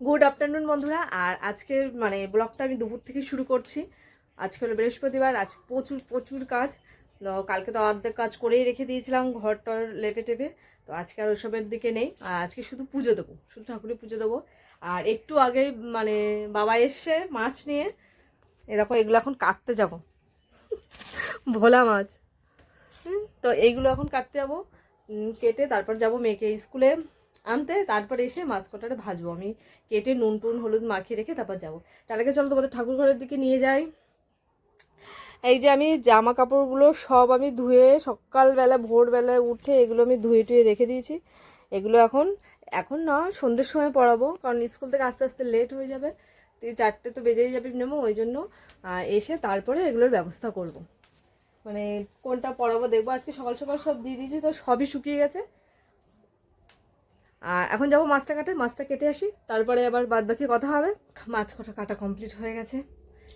Good afternoon বন্ধুরা, আর আজকের মানে ব্লগটা আমি দুপুর থেকে শুরু করছি। আজকে হলো বৃহস্পতিবার, আজ প্রচুর প্রচুর কাজ। কালকে তো অর্ধেক কাজ করেই রেখে দিয়েছিলাম ঘরটর লেপে টেপে। তো আজকে আর ওসবের দিকে নেই, আর আজকে শুধু পুজো দেবো, শুধু ঠাকুরের পুজো দেবো। আর একটু আগে মানে বাবা এসছে মাছ নিয়ে। এ দেখো, এগুলো এখন কাটতে যাব। ভোলা মাছ। তো এইগুলো এখন কাটতে যাব। কেটে তারপর যাব মেয়েকে স্কুলে। আনতে, তারপরে এসে মাছ কটাটা ভাজবো। আমি কেটে নুন টুন হলুদ মাখিয়ে রেখে তারপর যাব। তার আগে চলো তোমাদের ঠাকুর ঘরের দিকে নিয়ে যাই। এই যে আমি জামা কাপড়গুলো সব আমি ধুয়ে সকালবেলা, ভোরবেলায় উঠে এগুলো আমি ধুয়ে টুয়ে রেখে দিয়েছি। এগুলো এখন এখন না, সন্ধ্যের সময় পড়াবো। কারণ স্কুল থেকে আস্তে আস্তে লেট হয়ে যাবে। তো এই চারটে তো বেজেই যাবে নেব ওই জন্য এসে তারপরে এগুলোর ব্যবস্থা করব। মানে কোনটা পড়াবো দেখব। আজকে সকাল সকাল সব দিয়ে দিয়েছি, তো সবই শুকিয়ে গেছে। এখন যাব মাছটা কাটে মাছটা কেটে আসি। তারপরে আবার বাদ বাকি কথা হবে। মাছ কটা কাটা কমপ্লিট হয়ে গেছে।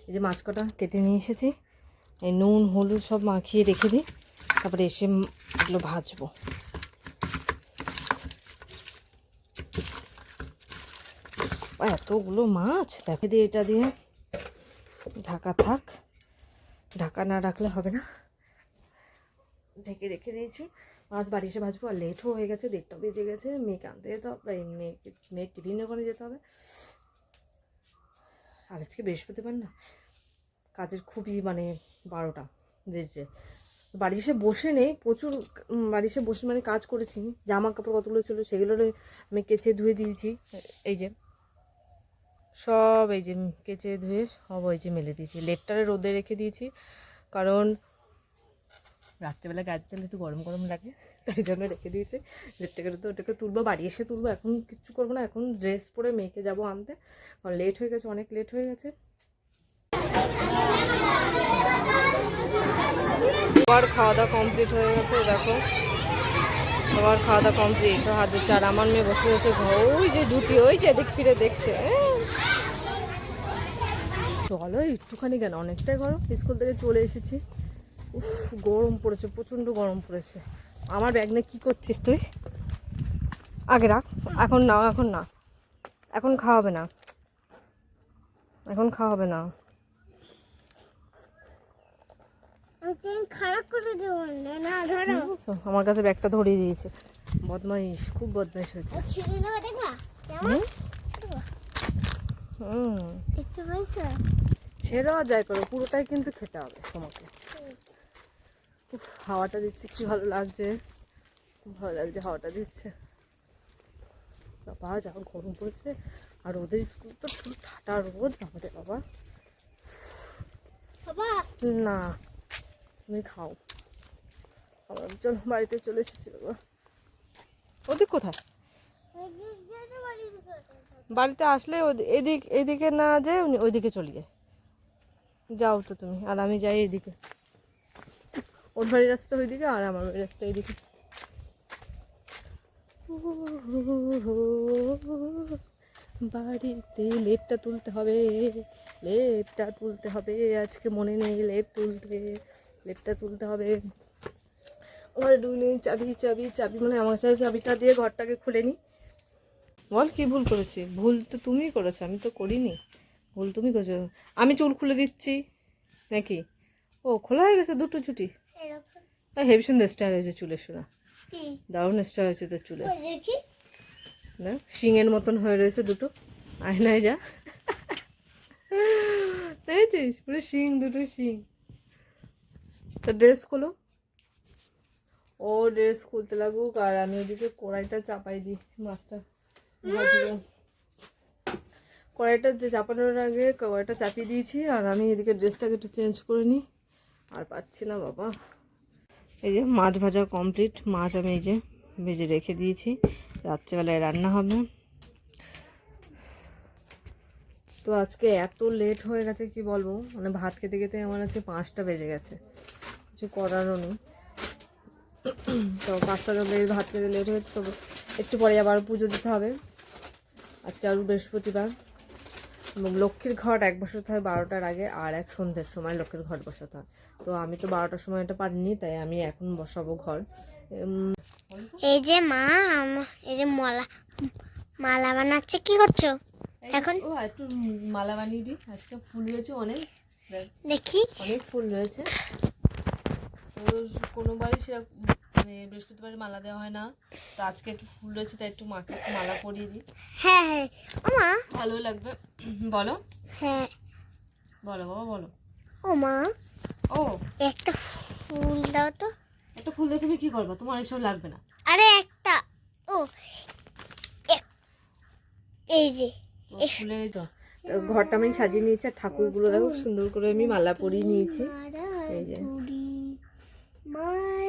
এই যে মাছ কটা কেটে নিয়ে এসেছি। এই নুন, হলুদ সব মাখিয়ে রেখে দিই। তারপরে এসে এগুলো ভাজবো। এতগুলো মাছ? দেখে দিয়ে এটা দিয়ে। ঢাকা থাক। ঢাকা না রাখলে হবে না। ঢেকে রেখে দিয়েছি। মাছ বাড়ি এসে ভাজবো আর লেটও হয়ে গেছে, দেড়টা বেজে গেছে, মেয়েকে আনতে যেতে হবে, এই মেয়েকে, মেয়ের টিফিন ওখানে যেতে হবে। আর আজকে বৃহস্পতিবার না, কাজের খুবই মানে বারোটা বেজে। বাড়ি এসে বসে নেই, প্রচুর বাড়ি এসে বসে মানে কাজ করেছি জামা কাপড় কতগুলো ছিল সেগুলো আমি কেচে ধুয়ে দিয়েছি। এই যে, সব এই যে কেচে ধুয়ে সব ওই যে মেলে দিয়েছি। লেপটারে রোদে রেখে দিয়েছি, কারণ রাত্রেবেলা গাছ দিলে একটু গরম গরম লাগে, তাই জন্য রেখে দিয়েছি। লেপটাকে তো ওটাকে তুলবো, বাড়ি এসে তুলবো, এখন কিচ্ছু করব না, এখন ড্রেস পরে মেয়েকে যাব আনতে। লেট হয়ে গেছে, অনেক লেট হয়ে গেছে। সবার খাওয়া দাওয়া কমপ্লিট হয়ে গেছে দেখো। সবার খাওয়া দাওয়া কমপ্লিট সব হাতে চার আমার মেয়ে বসে রয়েছে ওই যে দুটি, ওই যে দেখ ফিরে দেখছে। চলো, একটুখানি কেন অনেকটাই গরম। স্কুল থেকে চলে এসেছি। গরম পড়েছে প্রচণ্ড গরম পড়েছে। আমার ব্যাগ নিয়ে কী করছিস তুই? আগে রাখ এখন না এখন না। এখন না। এখন খাওয়াবে না। খারাপ করে দেবো না আমার কাছে ব্যাগটা ধরিয়ে দিয়েছে। বদমাইশ খুব বদমাইশ হয়েছে। ছিঁড়ে যাই করো পুরোটাই কিন্তু খেতে হবে তোমাকে। হাওয়াটা দিচ্ছে কি ভালো লাগছে? খুব ভালো লাগছে হাওয়াটা দিচ্ছে। বাবা যা গরম পড়েছে। আর ওদের স্কুল তো শুধু ঠাটা রোদ আমাদের বাবা। বাবা। না তুমি খাও। আমার জন্য বাড়িতে চলে এসেছি বাবা ওদিক কোথায়? বাড়িতে আসলে এদিক এদিকে না যে উনি ওইদিকে চলে যায়। যাও তো তুমি আর আমি যাই এদিকে। ওর বাড়ির রাস্তা ওইদিকে আর আমার বাড়ির রাস্তা এইদিকে বাড়িতে লেপটা তুলতে হবে, লেপটা তুলতে হবে, আজকে মনে নেই লেপ তুলতে, লেপটা তুলতে হবে। আমার ডুইনি চাবি চাবি চাবি মানে আমার কাছে চাবিটা দিয়ে ঘরটাকে খুলে নি। বল কি ভুল করেছি? ভুল তো তুমিই করেছ, আমি তো করিনি। ভুল তুমি করেছ। আমি চুল খুলে দিচ্ছি নাকি? ও, খোলা হয়ে গেছে দুটো ছুটি এরকম হেভি সুন্দর স্টাইল হয়েছে চুলের শোনা দারুণ স্টাইল হয়েছে তোর চুলে। দেখি। শিঙের মতন হয়ে রয়েছে দুটো। আয়নায় যা। দেখেছিস? পুরো শিং দুটো শিং। তো ড্রেস খোলো। ও ড্রেস খুলতে লাগুক আর আমি এদিকে কড়াইটা চাপাই দিই মাছটা কড়াইটা যে চাপানোর আগে কড়াইটা চাপিয়ে দিয়েছি আর আমি এদিকে ড্রেসটাকে একটু চেঞ্জ করে নিই। আর পারছি না বাবা। এই যে মাছ ভাজা কমপ্লিট মাছ আমি এই যে ভেজে রেখে দিয়েছি। রাত্রেবেলায় রান্না হবে। তো আজকে এত লেট হয়ে গেছে, কি বলব? মানে ভাত খেতে খেতে আমার হচ্ছে পাঁচটা বেজে গেছে। কিছু করারও নেই। তো পাঁচটা বেজে ভাত খেতে লেট হয়েছে তো একটু পরে আবার পুজো দিতে হবে। আজকে আরও বৃহস্পতিবার। এবং লক্ষ্মীর ঘট এক বসাতে হয় বারোটার আগে আর এক সন্ধ্যের সময় লক্ষ্মীর ঘট বসাতে হয়। তো আমি তো বারোটার সময় এটা পারিনি তাই আমি এখন বসাবো ঘর। এই যে মা এই যে মালা মালা বানাচ্ছে কি করছ? এখন? ও একটু মালা বানিয়ে দিই। আজকে ফুল রয়েছে অনেক। দেখ, অনেক ফুল রয়েছে। কোনোবারই সেরকম মানে বৃহস্পতিবার মালা দেওয়া হয় না। তো আজকে একটু ফুল রয়েছে তাই একটু মাকে একটু মালা পরিয়ে দিই। হ্যাঁ হ্যাঁ। ওমা। ভালো লাগবে। বলো। হ্যাঁ। বলো বাবা বলো। ওমা। ও। একটা ফুল দাও তো। একটা ফুল দিয়ে তুমি কি করবে? তোমার এসব লাগবে না। আরে একটা। ও। এই যে। ফুলের এই তো। ঘরটা আমি সাজিয়ে নিয়েছি আর ঠাকুরগুলো দেখো সুন্দর করে আমি মালা পরিয়ে নিয়েছি। এই যে। মায়েরা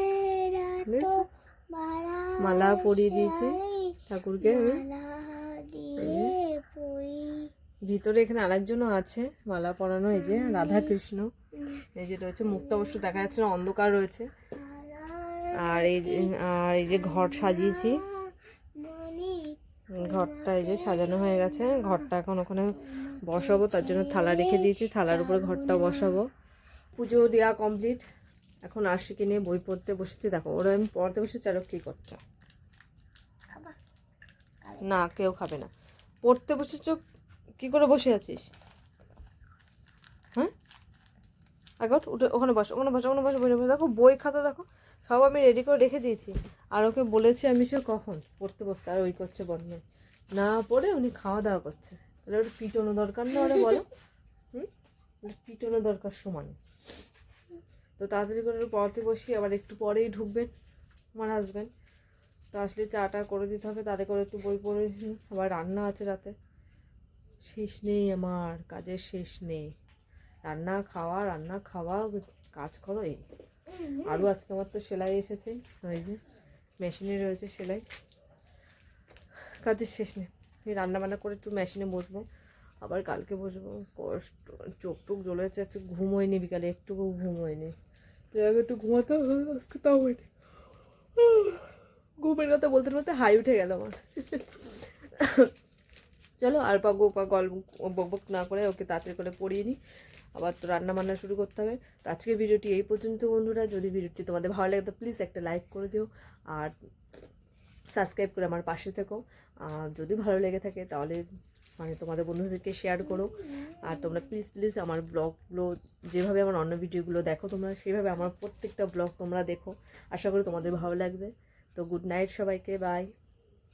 দেখছ? মালা পরিয়ে দিয়েছি ঠাকুরকে আমি ভিতরে এখানে আরেকজনও আছে মালা পরানো এই যে রাধা কৃষ্ণ এই যে রয়েছে মুখটা অবশ্য দেখা যাচ্ছে না অন্ধকার রয়েছে। আর এই যে আর এই যে ঘর সাজিয়েছি। ঘরটা এই যে সাজানো হয়ে গেছে ঘরটা এখন ওখানে বসাবো তার জন্য থালা রেখে দিয়েছি থালার উপরে ঘরটা বসাবো। পুজো দেওয়া কমপ্লিট এখন আশিকে নিয়ে বই পড়তে বসেছি দেখো ওরা আমি পড়তে বসেছি আরও কি করছে? না কেউ খাবে না। পড়তে বসেছ কি করে বসে আছিস? হ্যাঁ? ওঠ, উঠে ওখানে বস ওখানে বস ওখানে বসে বসে বসে। দেখো বই খাতা দেখো সব আমি রেডি করে রেখে দিয়েছি। আর ওকে বলেছি আমি সে কখন পড়তে বসতে আর ওই করছে বন্ধ না পড়ে উনি খাওয়া দাওয়া করছে। তাহলে ওটা পিটোনো দরকার না ওরা বলো। হুম? পিটোনো দরকার সমান। তো তাড়াতাড়ি করে পড়াতে বসি আবার একটু পরেই ঢুকবেন, আমার হাজব্যান্ড তো আসলে চাটা করে দিতে হবে, তাতে করে একটু বই পড়ে আবার রান্না আছে রাতে। শেষ নেই আমার, কাজের শেষ নেই। রান্না খাওয়া রান্না খাওয়া, কাজ করো, এই। আরও আজকে আমার তো সেলাই এসেছে, ওই যে মেশিনে রয়েছে সেলাই। কাজের শেষ নেই। রান্না বান্না করে একটু মেশিনে বসবো, আবার কালকে বসবো। কষ্ট চোখ টোক জ্বলে যাচ্ছে আজকে ঘুম হয়নি বিকালে, একটুকু ঘুম হয়নি। আগে একটু ঘুমাতে আজকে তাও হয়নি। ঘুমের কথা বলতে বলতে হাই উঠে গেল আমার। চলো আর পা গো পা গল্প, বক বক না করে ওকে তাড়াতাড়ি করে পড়িয়ে নিই। আবার তো রান্না বান্না শুরু করতে হবে। তো আজকের ভিডিওটি এই পর্যন্ত বন্ধুরা। যদি ভিডিওটি তোমাদের ভালো লাগে তো প্লিজ একটা লাইক করে দিও। আর সাবস্ক্রাইব করে আমার পাশে থেকো। আর যদি ভালো লেগে থাকে তাহলে মানে তোমাদের বন্ধুদেরকে শেয়ার করো। আর তোমরা প্লিজ প্লিজ আমার ব্লগগুলো যেভাবে আমার অন্য ভিডিওগুলো দেখো, তোমরা সেভাবে আমার প্রত্যেকটা ব্লগ তোমরা দেখো। আশা করি তোমাদের ভালো লাগবে। তো গুড নাইট সবাইকে বাই